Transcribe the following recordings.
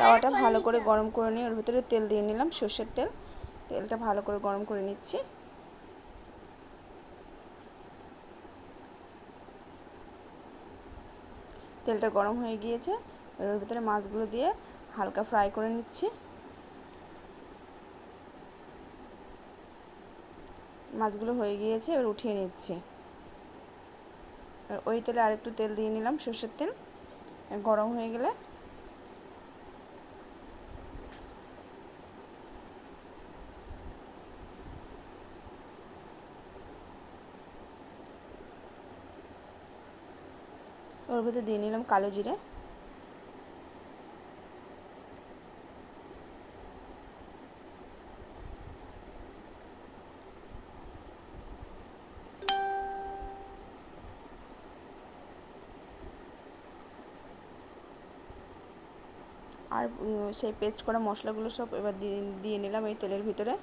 তাওয়াটা ভালো করে গরম করে নিয়ে, ওর ভিতরে তেল দিয়ে নিলাম, সর্ষের তেল। তেলটা ভালো করে গরম করে নিচ্ছি। তেলটা গরম হয়ে গিয়েছে এর ভিতরে মাছগুলো দিয়ে হালকা ফ্রাই করে নিচ্ছি। মাছগুলো হয়ে গিয়েছে, এবার উঠিয়ে নিচ্ছি। ওই তেলে আরেকটু তেল দিয়ে নিলাম, সর্ষের তেল। গরম হয়ে গেলে ওর ভিতরে দিয়ে নিলাম কালো জিরে। আর সেই পেস্ট করা মশলাগুলো সব এবার দিয়ে নিলাম এই তেলের ভিতরে।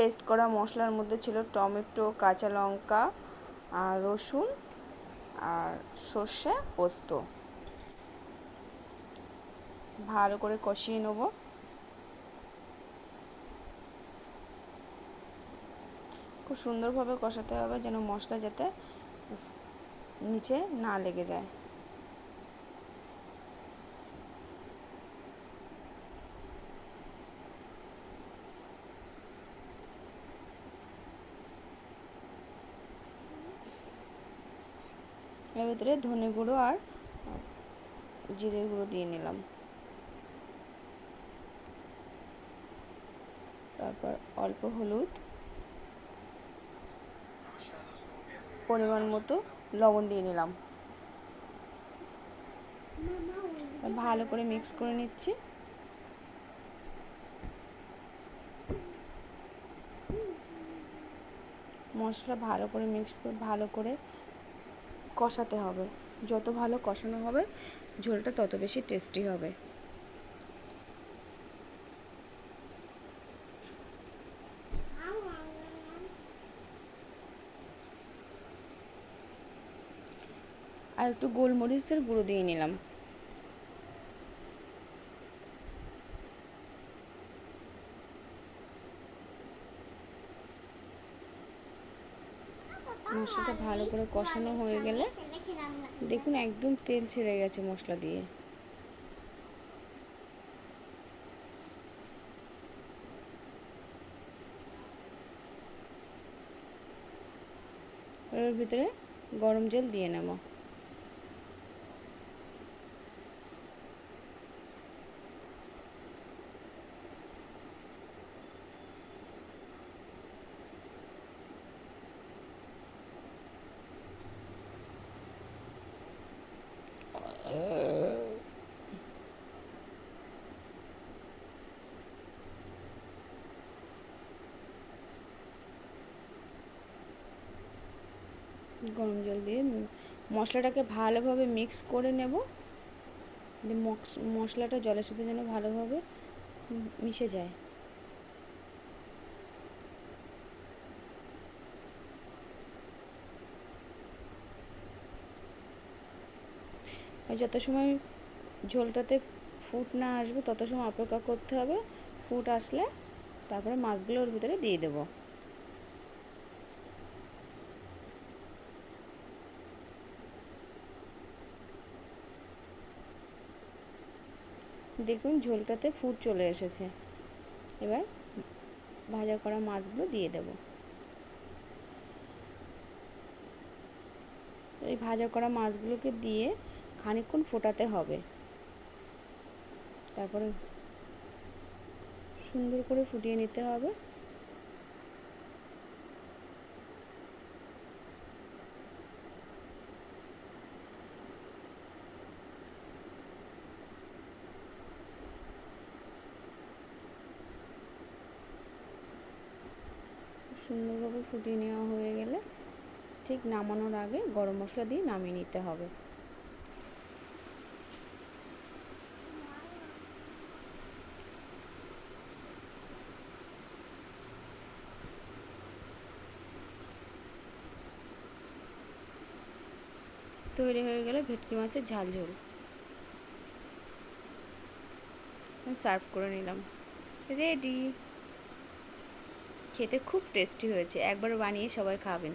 পেস্ট করা মশলার মধ্যে ছিল টমেটো, কাঁচা লঙ্কা আর রসুন আর সর্ষে পোস্ত। ভালো করে কষিয়ে নেব। খুব সুন্দরভাবে কষাতে হবে যেন মশলা যাতে নিচে না লেগে যায়। এর ভিতরে ধনে গুঁড়ো আর জিরে গুঁড়ো দিয়ে নিলাম। তারপর অল্প হলুদ, পরিমাণ মতো লবণ দিয়ে নিলাম। ভালো করে মিক্স করে নিচ্ছি। মশলা ভালো করে মিক্স করে ভালো করে কষাতে হবে। যত ভালো কষানো হবে, ঝোলটা তত বেশি টেস্টি হবে। আর একটু গোলমরিচদের গুঁড়ো দিয়ে নিলাম। মশলাটা ভালো করে কষানো হয়ে গেলে দেখুন একদম তেল ছেড়ে গেছে মশলা দিয়ে। ওর ভিতরে গরম জল দিয়ে নেব। গরম জল দিয়ে মশলাটাকে ভালোভাবে মিক্স করে নেব। মশলাটা জলের সাথে যেন ভালোভাবে মিশে যায়। যত সময় ঝোলটাতে ফুট না আসবে, তত সময় অপেক্ষা করতে হবে। ফুট আসলে তারপরে মাছগুলো ওর ভিতরে দিয়ে দেবো। দেখুন ঝোলটাতে ফুট চলে এসেছে। এবার ভাজা করা মাছগুলো দিয়ে দেব। এই ভাজা করা মাছগুলোকে দিয়ে খানিকক্ষণ ফোটাতে হবে। তারপরে সুন্দর করে ফুটিয়ে নিতে হবে। সুন্দরভাবে ফুটিয়ে নেওয়া হয়ে গেলে ঠিক নামানোর আগে গরম মশলা দিয়ে নামিয়ে নিতে হবে। তৈরি হয়ে গেলে ভেটকি মাছের ঝাল ঝোল। আমি সার্ভ করে নিলাম। রেডি খেতে খুব টেস্টি হয়েছে। একবার বানিয়ে সবাই খাবেন।